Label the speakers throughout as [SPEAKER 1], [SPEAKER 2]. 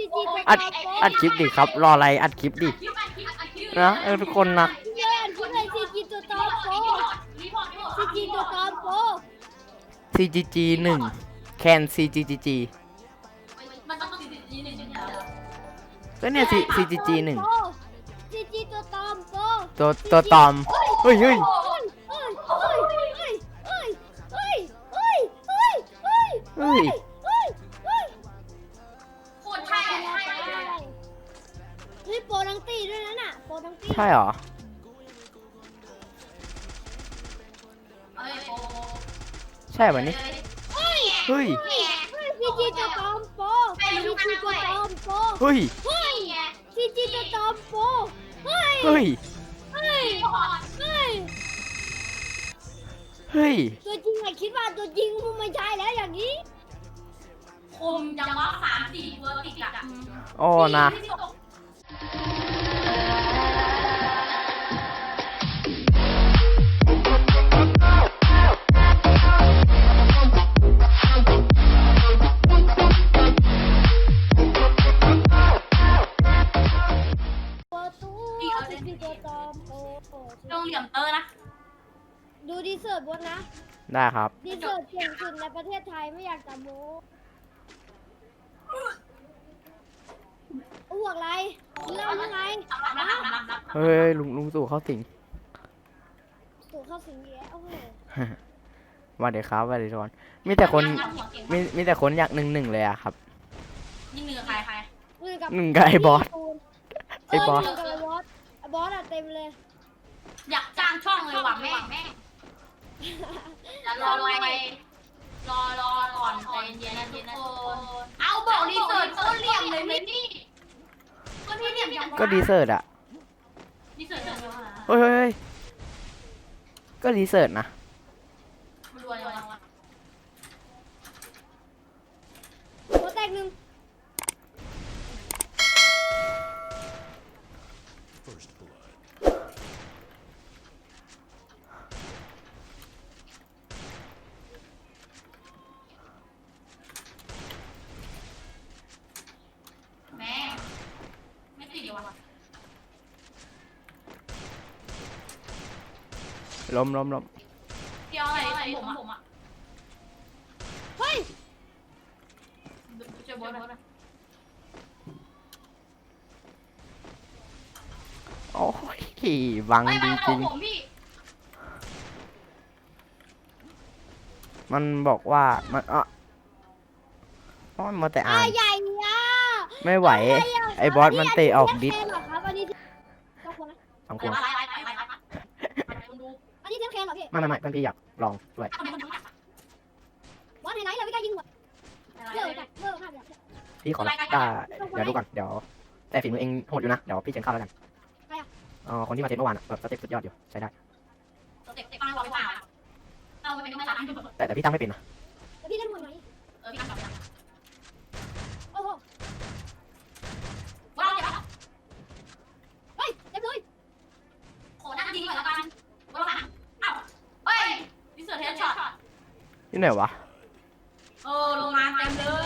[SPEAKER 1] ซีจีตัว
[SPEAKER 2] อัด
[SPEAKER 1] ตามโป
[SPEAKER 2] อัดคลิปดิครับ รออะไรอัดคลิปดิ
[SPEAKER 3] คลิปอัดคลิปอัดคลิป
[SPEAKER 2] นะเออทุกคนนะ
[SPEAKER 1] เยอะที่เลยซีจีตัวตามโป
[SPEAKER 3] รีพอร์ตรีพอร์ต
[SPEAKER 1] ซีจีตัวตามโป
[SPEAKER 2] CGG หนึ่งแคน CGG
[SPEAKER 3] มันต้องติดดีหนึ่งใช่ไหม
[SPEAKER 2] ก็เนี่ย C- CGG หนึ่ง
[SPEAKER 1] ซีจีตัวตามโป
[SPEAKER 2] ตัวตัวตอมเฮ้ยเฮ้ย
[SPEAKER 1] เฮ้ยเฮ้ยเฮ้ยเฮ้ยเฮ้ยเฮ้ยเฮ้ยเฮ้ยเฮ้ย
[SPEAKER 2] เฮ้ย
[SPEAKER 1] เฮ้ยเใช่เห
[SPEAKER 2] รอ
[SPEAKER 3] เอ้ยโอ้
[SPEAKER 2] ใช่วันนี้
[SPEAKER 1] เฮ้ย
[SPEAKER 2] เฮ้ย
[SPEAKER 1] เฮ้ย ซีจีตัวตามโปซีจีตัวตามโป
[SPEAKER 2] เฮ้ย
[SPEAKER 1] เฮ้ยซีจีตัวตามโปเฮ้ย
[SPEAKER 2] เฮ้ย
[SPEAKER 1] เฮ้ย เฮ้ย
[SPEAKER 2] เฮ้ย
[SPEAKER 1] ตัวจริงอะคิดว่าตัวจริงมันไม่ใช่แล้วอย่างนี้
[SPEAKER 3] คมจังวะสามสี่ตัวติดอะ
[SPEAKER 2] โอ้นะ
[SPEAKER 1] ตัว
[SPEAKER 2] ได้ครับ
[SPEAKER 1] ดีเซิร์ตเก่งสุดในประเทศไทยไม่อยากจะโม้อ้วกไรเรื่องอะไร
[SPEAKER 3] รับรับรับรับรับ
[SPEAKER 2] เฮ้ยลุงลุงสู่เข้าสิง
[SPEAKER 1] ตู่เข้าสิงแย่โอ้โห
[SPEAKER 2] ว่าเดี๋ยวครับว่าเดี๋ยวก่อนมีแต่คนมีมีแต่คนอยากหนึ่งหนึ่งเลยอะครับ
[SPEAKER 3] นี่เหนือใครใคร
[SPEAKER 1] มือกับ
[SPEAKER 2] หนึ่งกับไอ้บอส ไอ้บอส
[SPEAKER 1] เหนึ่งกับไอ้บอสไอ้บอสอะเต็มเลย
[SPEAKER 3] อยากจ้างช่องเลยว่ะแม่แม่จะ รอรอไปรอรอก่อนใจเย็นๆทุกคนเอาบอกรีเสิร์ชต้นเหลี่ยมเลยไหมนี่ก็พี่เหลี่ยมยัง
[SPEAKER 2] ก็ดีเซิร์ตอะ
[SPEAKER 3] รีเสิร์ชยังไงวะ
[SPEAKER 2] เฮ้ยเฮ้ยเฮ้ยก็รีเสิร์ชนะ
[SPEAKER 3] มันรวยยังวะ
[SPEAKER 1] หัวแตกหนึ่ง
[SPEAKER 3] แม่ไม่ติดอยู่วะ
[SPEAKER 2] ล้มล้มล้ม
[SPEAKER 3] เดี๋ยวอะไรผมอะผมอะ
[SPEAKER 1] เฮ้ย
[SPEAKER 3] เจอบอสอะ
[SPEAKER 2] โอ้ยบัง
[SPEAKER 3] ไม่
[SPEAKER 2] จ
[SPEAKER 3] ไม่
[SPEAKER 2] ริง
[SPEAKER 3] ผมพี่
[SPEAKER 2] ๆมันบอกว่ามันอะเพราะมันมาแต่อ่า
[SPEAKER 1] อะ
[SPEAKER 2] น
[SPEAKER 1] ใหญ่อะ
[SPEAKER 2] ไม่ไหว ไอ้บอสมันเตะออกดิส
[SPEAKER 1] เทมเคนเหรอครับอันนี้เจ้าคนนะ
[SPEAKER 2] สองค
[SPEAKER 3] เดี๋ย
[SPEAKER 2] น
[SPEAKER 3] วอะไรอะไรอะไรอะไรคุณดู
[SPEAKER 1] อั นนี้เทมเคนเหรอพี่
[SPEAKER 2] ไม่ไม่ไม่มันพี่อยากลองด้วย
[SPEAKER 3] ทำไมมันดูหนัก
[SPEAKER 1] บอสไฮไลท์เราไม่กล้ายิงหัวเลิกจัดเลิกมากเลย
[SPEAKER 2] พี่ขอได้เดี๋ยวดูก่อนเดี๋ยวแต่ฝีมือเองโหดอยู่นะเดี๋ยวพี่เจนเข้าแล้วกันอ๋อคนที่มาเทสเมื่อวานอะแบบสเต็ปสุดยอดอยู่ใช้ได้
[SPEAKER 3] เตะเตะฟังเราไปเปล่าเราไปเป็นไม่ได้
[SPEAKER 2] แต่แต่พี่ตั้งไม่เป็นนะ
[SPEAKER 1] แต่พี่เล่นหัวไหน
[SPEAKER 3] เออพี่ทำแบบนั้น
[SPEAKER 1] โอ้โห
[SPEAKER 3] ว้าวเดี๋ยว
[SPEAKER 1] เฮ้ยเรียบร้อย
[SPEAKER 3] โหน่าจะดีกว่าแล้วกันว้าวอ้าวเฮ้ยดิเซอร์เทสช็อต
[SPEAKER 2] ที่ไหนวะ
[SPEAKER 3] เออลงมาเต็มเลย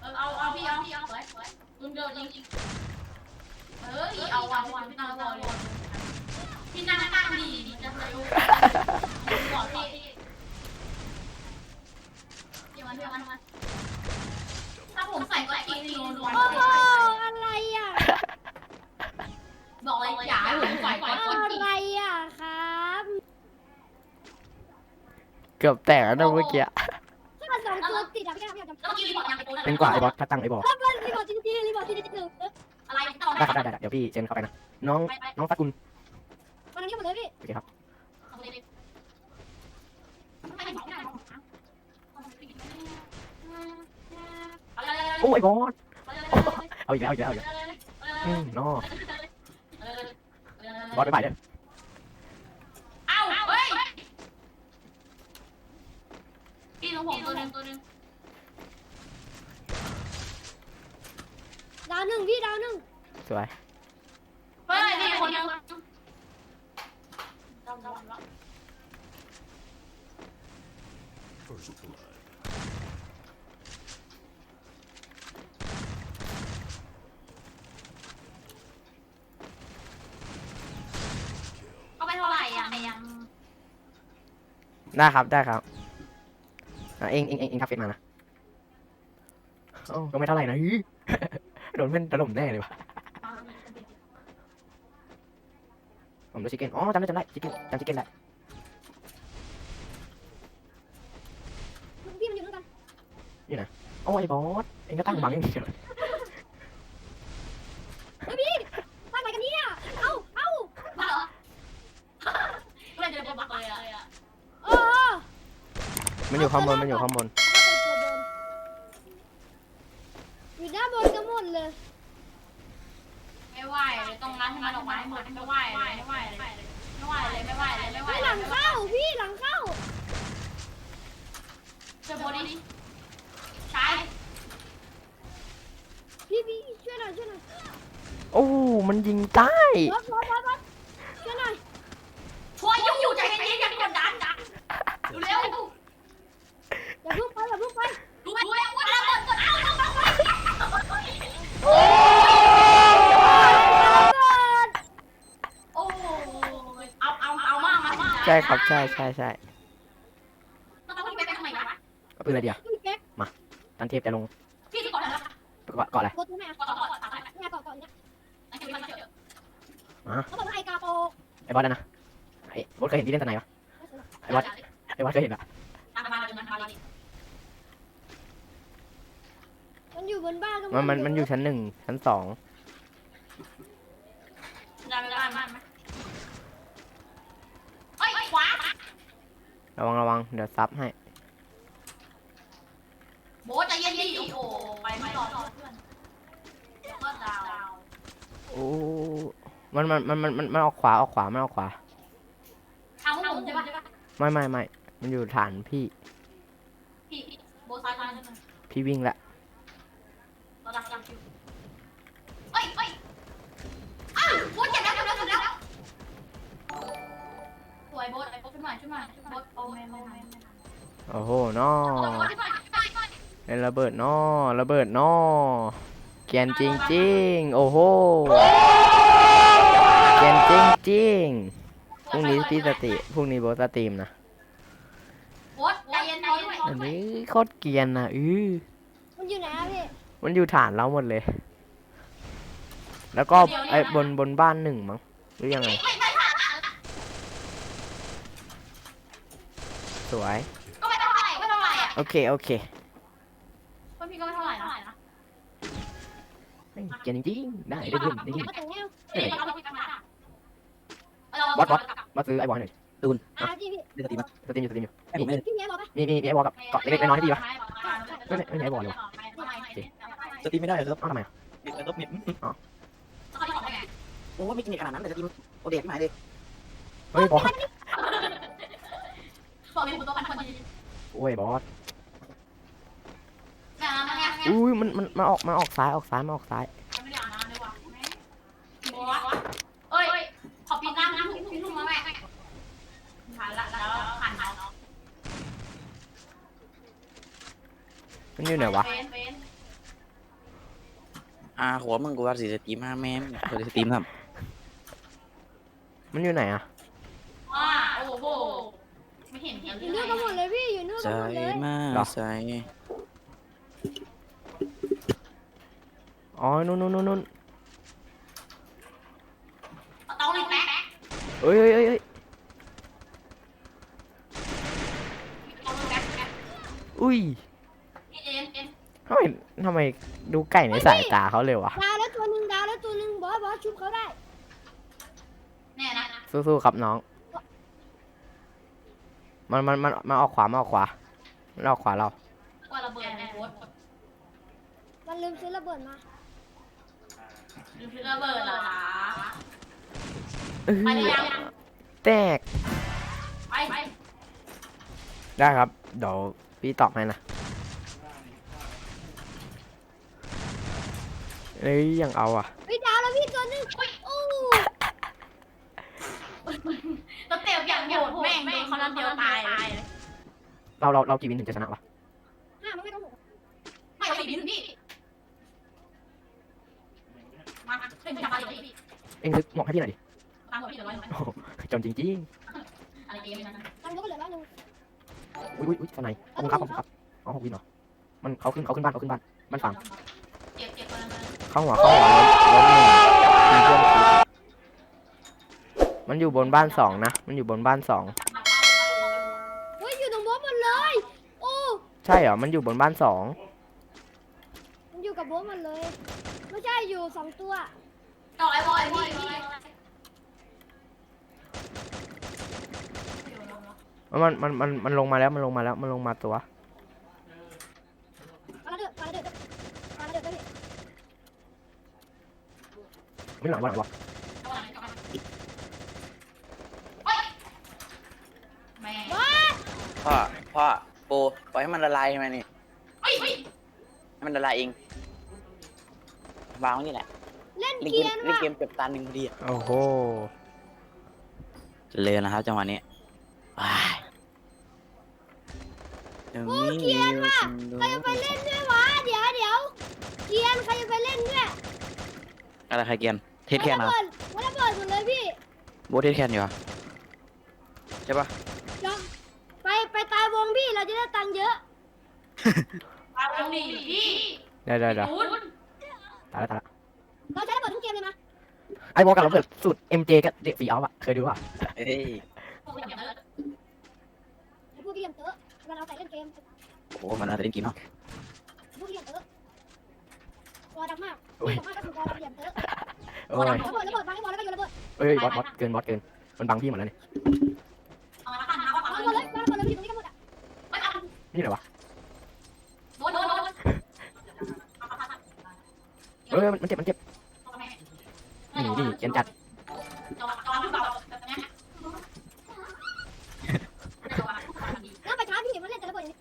[SPEAKER 3] เออเอาเอาพี่เอาพี่เอาสวยสวยตุนเดินจริงยิงเฮ้ยเอาเอาเอาพี่นั่งรอเลยพี่นั่งตั้งดีดีจะเลยบอกพี่เดี๋ยวมันเดี๋ยวมันถ้าผมใส่ก็อีกทีโดน
[SPEAKER 1] โอ้โหอะไรอะ
[SPEAKER 3] บอกเลยอย่าให้ผมใส่ก่อนคน
[SPEAKER 1] อะไรอะครับ
[SPEAKER 2] เกือบแตกแล้วนะเมื่อกี้
[SPEAKER 1] ถ้าสองตัวติดอะพี่ไม่อยากจะ
[SPEAKER 3] แล้วเมื่อกี้รีพอร์ตยังไปตัว
[SPEAKER 2] เป็นกว่าไอ้บอสถ้าตั้งไอ้บอส
[SPEAKER 1] ก็เป็นรีบอร์ดจริงๆรีบอร์ดจริงๆหนึ่ง
[SPEAKER 3] อะไรต่อ
[SPEAKER 2] ได้ครับได้ได้เดี๋ยวพี่เจนเข้าไปนะน้อง
[SPEAKER 3] ไปไป
[SPEAKER 2] น้องฟักกุล
[SPEAKER 1] วันนี้หมดเลยพี่
[SPEAKER 2] โอเคครับโอ้ไอ้บอสเอาอีกแล้วเอาอีกแล้วเอาอีกแล้วอืมน้องบอสไปไปเด้อ
[SPEAKER 3] เอ้าวหนึ่งพี่ดาวหนึ่งสวย เฮ้
[SPEAKER 1] ยมีคนนึงเอาไปเท่า
[SPEAKER 2] ไห
[SPEAKER 3] ร่อะไอ้ยัง
[SPEAKER 2] ได้ครับได้ครับเองเองเองเองทักเฟซมานะโอ้ก็ไม่เท่าไหร่นะฮึ โดนเพื่อนถล่มแน่เลยวะผมดูชิคเก้นอ๋อจำได้จำได้ชิคเก้นจำชิคเก้นได้
[SPEAKER 1] พี่มันอยู่ด้วยกัน
[SPEAKER 2] โอ้ยบอสเองก็ตั้งบังอย่างเดียว
[SPEAKER 1] ไปไหนกันเนี่ยเอ้าเอ้า
[SPEAKER 3] มาเหรอไม่ได้เจอบักเลยอะ
[SPEAKER 1] เออ
[SPEAKER 2] มันอยู่ข้างบนมันอยู่ข้างบน
[SPEAKER 1] อยู่ด้านบนกันหม ดเลย
[SPEAKER 3] ไม่ไหวเลยต้องรัดให้มันออกมาให้หมดไม่ไหวเลยไม่ไหวเลยไม่ไหวเลยไม่ไหวเลยไม่ไหว
[SPEAKER 1] พี่ห
[SPEAKER 3] เล
[SPEAKER 1] ลั
[SPEAKER 3] ย
[SPEAKER 1] งเข้าพี่หลังเข้า
[SPEAKER 3] เจอโบดิใช้
[SPEAKER 1] พี่พี่ช่วยหน่อยช่วยหน่อย
[SPEAKER 2] โอ้ มันยิงใต้
[SPEAKER 1] บอสบอสบอสบอสช่วยหน่อย
[SPEAKER 3] ช่วยยุ่งอยู่ใจเย็นๆอย่ากดดันนะเร็ว
[SPEAKER 1] อย่าเพิ่งไปอย่าเพิ่งไป
[SPEAKER 3] รู้ไหมว่าระเบิดกดเอาเอาเอาโอ้เอาเอาเอามากมา
[SPEAKER 2] ใช่ครับใช่ใช่ใช่
[SPEAKER 3] ต้องไปไปทำไมวะ
[SPEAKER 2] เอาปืนอะไรเดียว
[SPEAKER 1] พี่แก๊ก
[SPEAKER 2] ตันเทพจะลง
[SPEAKER 3] พี่จะกดอะไร
[SPEAKER 2] เกาะเกาะอะไร
[SPEAKER 1] กดตัวไหนอะ
[SPEAKER 3] กดกดอะไร
[SPEAKER 1] เนี่ยกดก่อนเนี่ย
[SPEAKER 3] นั่นคือมันเจอ
[SPEAKER 1] เขาบอกว่าไอกาโป
[SPEAKER 2] ไอ้บอสนะนะไอ้บอสเคยเห็นที่เล่นสไนปะไอ้บอสไอ้บอสเคยเห็นปะ
[SPEAKER 3] ทำมาเลยมันมาเลย
[SPEAKER 1] มันอยู่บนบ้านกันหด
[SPEAKER 2] มันมัน
[SPEAKER 1] เล
[SPEAKER 2] มันอยู่ชั้นหนึ่งชั้นสอง
[SPEAKER 3] ได้ไม่ได้ไม่เฮ้ยขวา
[SPEAKER 2] ระวังระวังเดี๋ยวซับให้
[SPEAKER 3] โบใจเย็นดิโอ้โหไปไม่รอดเพื่อนก็ดาว
[SPEAKER 2] โอ้มันมันมันมันมันมันออกขวาออกขวามันออกขวา
[SPEAKER 3] ทางผมใช่ปะ
[SPEAKER 2] ไม่ไม่ไม่มันอยู่ฐานพี่
[SPEAKER 3] พี่โบซ้ายซ้ายใช่ไหม
[SPEAKER 2] พี่วิ่งละ
[SPEAKER 3] วยโบไอ้โบขึ้นมาขึ้นมาโบโอ้แม่แม่แม่
[SPEAKER 2] โอ้โหนอ
[SPEAKER 3] โบขึ้นมาขึ้นมาขึ้นมา
[SPEAKER 2] เล่นระเบิดนอระเบิดนอเกรียนจริงจริงๆโอ้โหเกรียนจริงจริงๆพรุ่งนี้พี่สติพรุ่งนี้โบสตรีมนะ
[SPEAKER 3] โบใจเย็นใจเย็น
[SPEAKER 2] อันนี้โคตรเกรียนนะอือ
[SPEAKER 1] มันอยู่ไหนอะพี่
[SPEAKER 2] มันอยู่ฐานเราหมดเลย แล้วก็ไอ้บนบนบ้านหนึ่งมั้งหรือยังไง
[SPEAKER 3] ไม่ไม่ผ่าน
[SPEAKER 2] สวย
[SPEAKER 3] ก็ไม่เท่าไหร่ไม่เท่าไหร่อะ
[SPEAKER 2] โอเค โอเค
[SPEAKER 3] คนพี่ก็ไม่เท่าไหร่นะ
[SPEAKER 2] เฮ้ยเกรียนจริงๆได้ได้ยินได้ยิน
[SPEAKER 1] มาแต่งแนว
[SPEAKER 3] เอ้ยเราพี่กันมา
[SPEAKER 2] มาซื้อไอ้บอลหน่อยตูน
[SPEAKER 1] อะพี่พี่
[SPEAKER 2] เล่นสตรีมสตรีมอยู่สตรีมอยู่
[SPEAKER 4] ให้ผมเล่น
[SPEAKER 1] พี่แย้บอกปะ
[SPEAKER 2] มีมีมีไอ้บอลกับเกาะเล็กๆน้อยๆให้ดีปะไม่ไม่ไม่ไหนบอกเลยวะ
[SPEAKER 4] สตรีมไม่ได้เหรอครับ
[SPEAKER 2] เอ้าทำไมอะ
[SPEAKER 4] เน็ตนะครับเน็ต
[SPEAKER 2] โอ้ไม่กินขนาดนั้นแต่สตรีมโอเดกไม่หายเลยเฮ้ยบอส
[SPEAKER 3] บอกมีคนตัวพันคนดี
[SPEAKER 2] โอ้ยบอส
[SPEAKER 3] งานงานงาน
[SPEAKER 2] อุ้ยมันมันมาออกมาออกซ้ายออกซ้ายมาออกซ้าย
[SPEAKER 3] ไม่ได้อ่านนานเลยว่ะโบ้เอ้ย ขอปีน้ำน้ำทุ่งทุ่งมาแม่ผ่านละแล้วผ่านแล้ว
[SPEAKER 2] มันอยู่ไหนวะ
[SPEAKER 3] เฟนเฟน
[SPEAKER 4] อ่าหัวมึงกูว่าสิสตรีมห้าแม่มกูจะสตรีมครับ
[SPEAKER 2] มันอยู่ไหนอะ
[SPEAKER 3] ว้าโอ้โหไม่เห็นเห็น
[SPEAKER 1] อยู่นู่นกันหมดเลยพี่อยู่นู่น
[SPEAKER 4] ใจ
[SPEAKER 1] กันหมดเลย
[SPEAKER 4] มากใจ
[SPEAKER 2] อ๋อนู่นนู่นนู่นนู่น
[SPEAKER 3] เตาหนึ่งแป๊ะ
[SPEAKER 2] เอ้ยเอ้ยเอ้ยเอ้ย
[SPEAKER 3] เตาหนึ่งแป๊ะแป๊ะ
[SPEAKER 2] อุ้ย
[SPEAKER 3] เอ็นเอ็น
[SPEAKER 2] ทำไมทำไมดูไก่ในสายตาเขาเลยวะ
[SPEAKER 1] ดาวแล้วตัวหนึ่งดาวแล้วตัวหนึ่งบอสบอสชุบเขาได้
[SPEAKER 3] แน่นะ
[SPEAKER 2] สู้ๆครับน้อง มันมันมันมันออกขวามาออกขวามันออกขวาเรา
[SPEAKER 3] ว่าระเบิดในโบ๊ท
[SPEAKER 1] มันลืมซื้อระเบิดมา
[SPEAKER 3] ลืมระเบิดเหรอคะ
[SPEAKER 2] เออ
[SPEAKER 3] ไปหรือยัง
[SPEAKER 2] แตก
[SPEAKER 3] ไปไป
[SPEAKER 2] ได้ครับ เดี๋ยวพี่ตอบให้นะเอ้ยยังเอาอะ
[SPEAKER 1] เฮ้ยดาวแล้วพี่ตัวหนึ่งโอ้
[SPEAKER 3] ตัวเต๋ออย่างโหดแม่งโดนเขานัดเดียวตาย เลย
[SPEAKER 2] เราเราเรากี่วินถึงจะชนะวะ
[SPEAKER 1] ห้ามันไม่ต้องหก
[SPEAKER 3] ไม่เอาสิพี่มาเป็นพี่ทำอะไรพี่
[SPEAKER 2] เอ็งซื้อหมวกให้พี่หน่อยดิ
[SPEAKER 3] ตามหัวพี่เดี๋ยวร้อยหนึ่ง
[SPEAKER 2] โอ้โหจนจริง
[SPEAKER 3] อะไรเกมนั้น
[SPEAKER 1] มันก็เหลือร้อยหนึ่ง
[SPEAKER 2] ๆอุ้ยอุ้ยอุ้ยทนายขอบคุณครับขอบคุณครับอ๋อหกวินเหรอมันเขาขึ้นเขาขึ้นบ้านเขาขึ้นบ้านบ้านฝั่ง
[SPEAKER 3] เจ็บเจ็บเลย
[SPEAKER 2] เข้าหัวเข้าหัวล้มล้มหนึ่งมีเพื่อนคิดมันอยู่บนบ้านสองนะมันอยู่บนบ้านสอง ใช่เหรอ มันอยู่บนบ้านสอง
[SPEAKER 1] มันอยู่กับโบ๊ทหมดเลย ไม่ใช่อยู่สองตัว
[SPEAKER 3] ต่อไอ้บอยพี่พี่
[SPEAKER 2] มันมันมันมันลงมาแล้วมันลงมาแล้วมันลงมาตัว
[SPEAKER 1] มาแล้วเด้อมาแล้วเด้อมาแล้วเด้อพี่
[SPEAKER 2] ไม่หลังว่าหลังวะ
[SPEAKER 3] แม่
[SPEAKER 4] พ่อพ่อ โปปล่อยให้มันละลายใช่ไหมนี่
[SPEAKER 3] เฮ้ยเฮ้ย
[SPEAKER 4] ให้มันละลายเองวางไว้นี่แหละ
[SPEAKER 1] เล่น
[SPEAKER 4] เล่น
[SPEAKER 1] เกี
[SPEAKER 4] เก
[SPEAKER 1] ย
[SPEAKER 4] ม
[SPEAKER 1] ร์
[SPEAKER 4] เล่น
[SPEAKER 1] ว่ะ
[SPEAKER 4] เกมเก็บตาหนึ่งพอดีอะ
[SPEAKER 2] โอ้โห
[SPEAKER 4] เลยนะครับจังหวะนี้ว้ายเดี๋ยวนี้มีคนดู
[SPEAKER 1] ใครจะไปเล่นด้วยวะเดี๋ยวเดี๋ยวเกียร์ใครจะไปเล่นด้วย
[SPEAKER 4] อะไรใครเกียนเทสแคนเหรอ
[SPEAKER 1] วัดระเบิดหมดเลยพี่
[SPEAKER 4] โบทเทสแคนอยู่เหรอใช่ปะ
[SPEAKER 1] ยอมไปไปตายวงพี่ เราจะได้ตังค์เยอะ
[SPEAKER 3] เอาตรงนี้พี่
[SPEAKER 2] เดี๋ยวเดี๋ยวเดี๋ยว
[SPEAKER 3] ตูน
[SPEAKER 2] ตายแล้วตายแล้ว
[SPEAKER 1] เราใช้ระเบิดทุกเกมเลยมะ
[SPEAKER 2] ไอ้บอกกับเราเปิดสุด MJ กับเด็กฟีเอาอะเคยดูป่ะ
[SPEAKER 4] เอ้ย
[SPEAKER 3] พวกอย่างเงี้ย
[SPEAKER 1] ไอ้พวกที่ยังเตอะมันเอาใส่เล่นเกม
[SPEAKER 4] โอ้โหมันน่าจะเล่นเกมเนาะ
[SPEAKER 1] พวกที่ยังเตอะกอดังมาก
[SPEAKER 2] โอ้ย
[SPEAKER 1] ดังมากก็คือกอดังยังเตอะ
[SPEAKER 2] โอ้ย
[SPEAKER 1] ระเบิดระเบิดวางให้บอลแล้วก็โยนระเบิด
[SPEAKER 2] เอ้ยบอสบอสเกินบอสเกินมันบังพี่หมดแล้วเนี่ย
[SPEAKER 3] นี่ไห
[SPEAKER 2] นวะ
[SPEAKER 3] โดนโดนโดน
[SPEAKER 2] เอ้ยมันมันเจ็บมันเจ็บนี่นี่เขียนจัด
[SPEAKER 3] จอจอพี่เบาแบบนี้
[SPEAKER 1] แล้วไปท้าพี่มาเล่นแต่ระเบิดอย่างนี้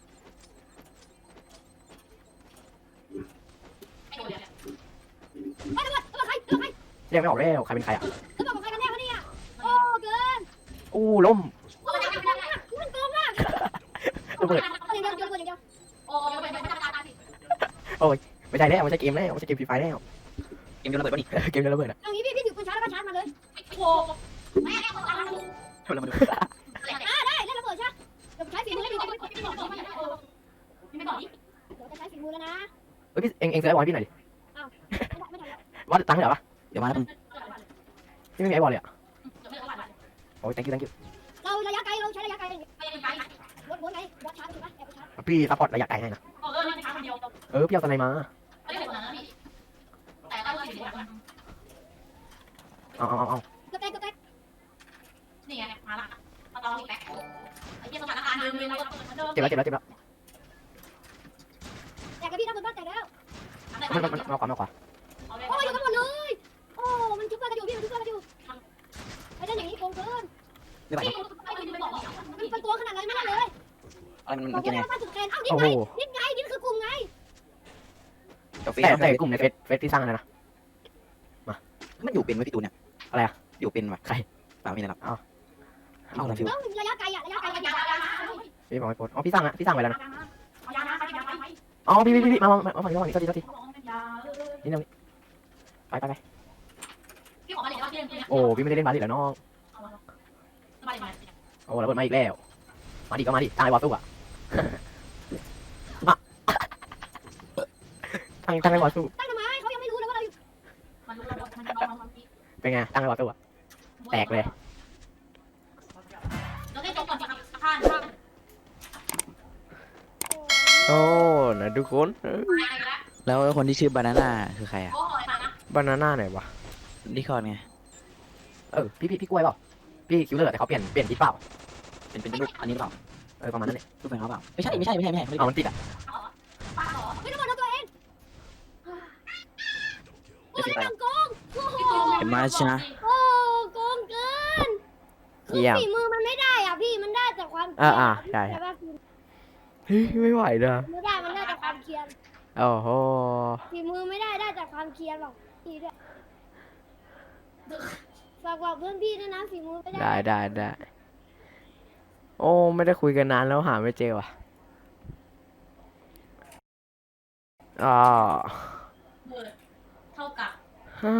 [SPEAKER 3] ไอ้ตัวเนี่ย
[SPEAKER 1] ไอ้ระเบิดระเบิดใครระเบิดใคร
[SPEAKER 2] เรียกไม่ออกแล้วใครเป็นใครอะ
[SPEAKER 1] ระเบิดของใครกันแน่วะเนี่ยโอ้เกิน
[SPEAKER 2] อู้ล้ม
[SPEAKER 1] โอ้ยมันโกงมากมันโกงมาก
[SPEAKER 2] ระเบิด
[SPEAKER 3] ไม่
[SPEAKER 2] ใช่แล้วไม่ใช่เกมแล้วไม่ใช่เกมฟรีไฟแล้ว
[SPEAKER 4] เกมโดนระเบิดปะนี่
[SPEAKER 2] เกมเดียวระเบิดอะ
[SPEAKER 1] เอางี้พี่พี่ถือปืนชาร์จแล้วก็ชาร์จมาเลย
[SPEAKER 3] โอ้แม่เขาตามดู
[SPEAKER 4] ชนแล้วมาดู
[SPEAKER 1] อ่าได้เล่นระเบิดใช่ไหมเดี๋ยวใช้ฝีมือ
[SPEAKER 3] ไม่
[SPEAKER 1] ให้
[SPEAKER 3] บ
[SPEAKER 1] ดู
[SPEAKER 3] อกไม่บอกไม่บอกไม่บอก
[SPEAKER 1] เดี๋ยวจะใช้ฝีมือแล้วนะ
[SPEAKER 2] เฮ้ยพี่เอ็งเอ็งซื้อไอวอลให้พี่หน่อยดิ
[SPEAKER 1] ไม่ได้ไม่ทันแล้ว
[SPEAKER 2] วัดตังค์เหรอวะ
[SPEAKER 4] เดี๋ยวมาแล้วมึง
[SPEAKER 2] พี่ไม่มีไอวอลเลยอะ
[SPEAKER 3] จะไม่เอาอะไร
[SPEAKER 2] โอ้ย thank you thank you
[SPEAKER 1] เราระยะไกลเราใช้ระยะไกล
[SPEAKER 3] ไม่ได้ไป
[SPEAKER 1] บดบดไงบดชาร์จถูกไหมแอบไปชาร์จ
[SPEAKER 2] พี่ซัพพอร์ตระยะไกลให้นะ
[SPEAKER 3] เออไม่ทำ คนเดียว
[SPEAKER 2] เออพี่เอาสไนมา
[SPEAKER 3] ไม่ได้คนนั้นพี่แต่ก็รู้สึกว่า
[SPEAKER 2] เอาเอาเอาเอา
[SPEAKER 1] กระแตกกระแตก
[SPEAKER 3] นี่ไงมาละมาตอนนี้แป๊กไอ้เจ้าสถานการณ์เดิมเลยเราเดิม
[SPEAKER 2] เจ็บแล้วเจ็บแล้วเจ็บแล้ว
[SPEAKER 1] แตกกับพี่น้ำบนบ้านแตกแล้ว
[SPEAKER 2] มันมันมันมาขวามาขวา
[SPEAKER 3] เอา
[SPEAKER 1] โอ้ยอยู่กันหมดเลย โอ้ มันชุบเพื่อนกันอยู่พี่มันชุบเพื่อนกันอยู่ไอ้เจ้าอย่างนี้โกงเกิน
[SPEAKER 4] ไม่ไหว
[SPEAKER 3] พี่ไม่ไม่ไม่บอก
[SPEAKER 1] มันเป็นตัวขนาดไหนไม่ได้เลย
[SPEAKER 4] อะไรมันมั
[SPEAKER 1] อก
[SPEAKER 4] นกิน
[SPEAKER 1] ว่า
[SPEAKER 4] ไง
[SPEAKER 1] มาถึงแกนเอ้านี่
[SPEAKER 2] โอ้โห
[SPEAKER 1] นี่ไง
[SPEAKER 4] กาแฟ
[SPEAKER 2] แต่แต่กลุ่มในเฟซเฟซที่สร้างอะไรนะ
[SPEAKER 4] มันอยู่เป็นไว้พี่ตูนเนี่ย
[SPEAKER 2] อะไรอะ
[SPEAKER 4] อยู่เป็นวะ
[SPEAKER 2] ใคร
[SPEAKER 4] เปล่าไม่ได้หรอก
[SPEAKER 2] อ้าว
[SPEAKER 4] เอาละฟิว
[SPEAKER 1] ต้องระยะไกลอะระยะไกล
[SPEAKER 3] เอา
[SPEAKER 1] ระ
[SPEAKER 3] ยายะ
[SPEAKER 1] ไกล
[SPEAKER 3] ยา
[SPEAKER 2] พี่บอกให้โพสต์อ๋อพี่สร้างอะพี่สร้างไว้แล้วนะ
[SPEAKER 3] เอายานะไปยาไป
[SPEAKER 2] อ๋อพี่พี่พี่มามามามาฝั่งนี้มาฝั่งนี้โทษทีโทษที
[SPEAKER 3] ยา
[SPEAKER 2] นี่นึงไปไปไป
[SPEAKER 3] พี่ขอมาเลยว่าพี่เล่น
[SPEAKER 2] โอ้พี่ไม่ได้เล่นบาสดิแล้วน้อง
[SPEAKER 3] มาเลยมา
[SPEAKER 2] โอ้ระเบิดมาอีกแล้ว มาดิก็มาดิตั้งไอ้บอลสู้อะมา ตั้งตั้งไอ้บอลสู้
[SPEAKER 1] ตั้งทำไมเขายังไม่รู้เลยว่าเราอยู่
[SPEAKER 3] มันมันมันมันมัน
[SPEAKER 2] เป็นไงตั้งไอ้บอลสู้อะแตกเลย
[SPEAKER 3] แล้วได้จบก่อนครับท่านท่าน
[SPEAKER 2] โอ้นะทุกคน
[SPEAKER 3] อะไรละ
[SPEAKER 4] แล้วคนที่ชื่อบานาน่าคือใครอะ
[SPEAKER 3] โอ้ยมานะ
[SPEAKER 2] บานาน่าไหนวะ
[SPEAKER 4] ดิคอนไง
[SPEAKER 2] เออพี่พี่พี่กล้วยเปล่าพี่คิวเลอร์แต่เขาเปลี่ยนเปลี่ยนทิศเปล่า
[SPEAKER 4] เป็นเป็นรูปอันนี้หรือเปล่า
[SPEAKER 2] เออประมาณนั้นแหละ
[SPEAKER 4] รูปแฟนเขาเปล่า ไม่ใช่ไม่ใช่ไม่ใช่ไม่ใช่ไม่
[SPEAKER 2] เอา
[SPEAKER 4] ได้
[SPEAKER 2] มันติดอะ
[SPEAKER 3] ป้าต่อ
[SPEAKER 1] ไม่ต้องบอกตัวเองโอ้ยมันโกงโอ้โห
[SPEAKER 4] เห็น มาใช่ไหม
[SPEAKER 1] โอ้โกงเกินคือฝีมือมันไม่ได้อะพี่มันได้แต่ความเคียนแต่ว่า
[SPEAKER 2] เฮ้ยไม่ไหวนะ
[SPEAKER 1] ไม่ได้มันได้แต่ความเคียน
[SPEAKER 2] โอ้โห
[SPEAKER 1] ฝีมือไม่ได้ได้แต่ความเคียนหรอกพี่ด้วยฝากบอกเพื่อนพี่ด้วยนะฝีมือไม่ได้
[SPEAKER 2] ได้ได้ได้โอ้ไม่ได้คุยกันนานแล้วหาไม่เจอว่ะอ๋อ
[SPEAKER 3] เท่ากับ
[SPEAKER 2] ฮ่า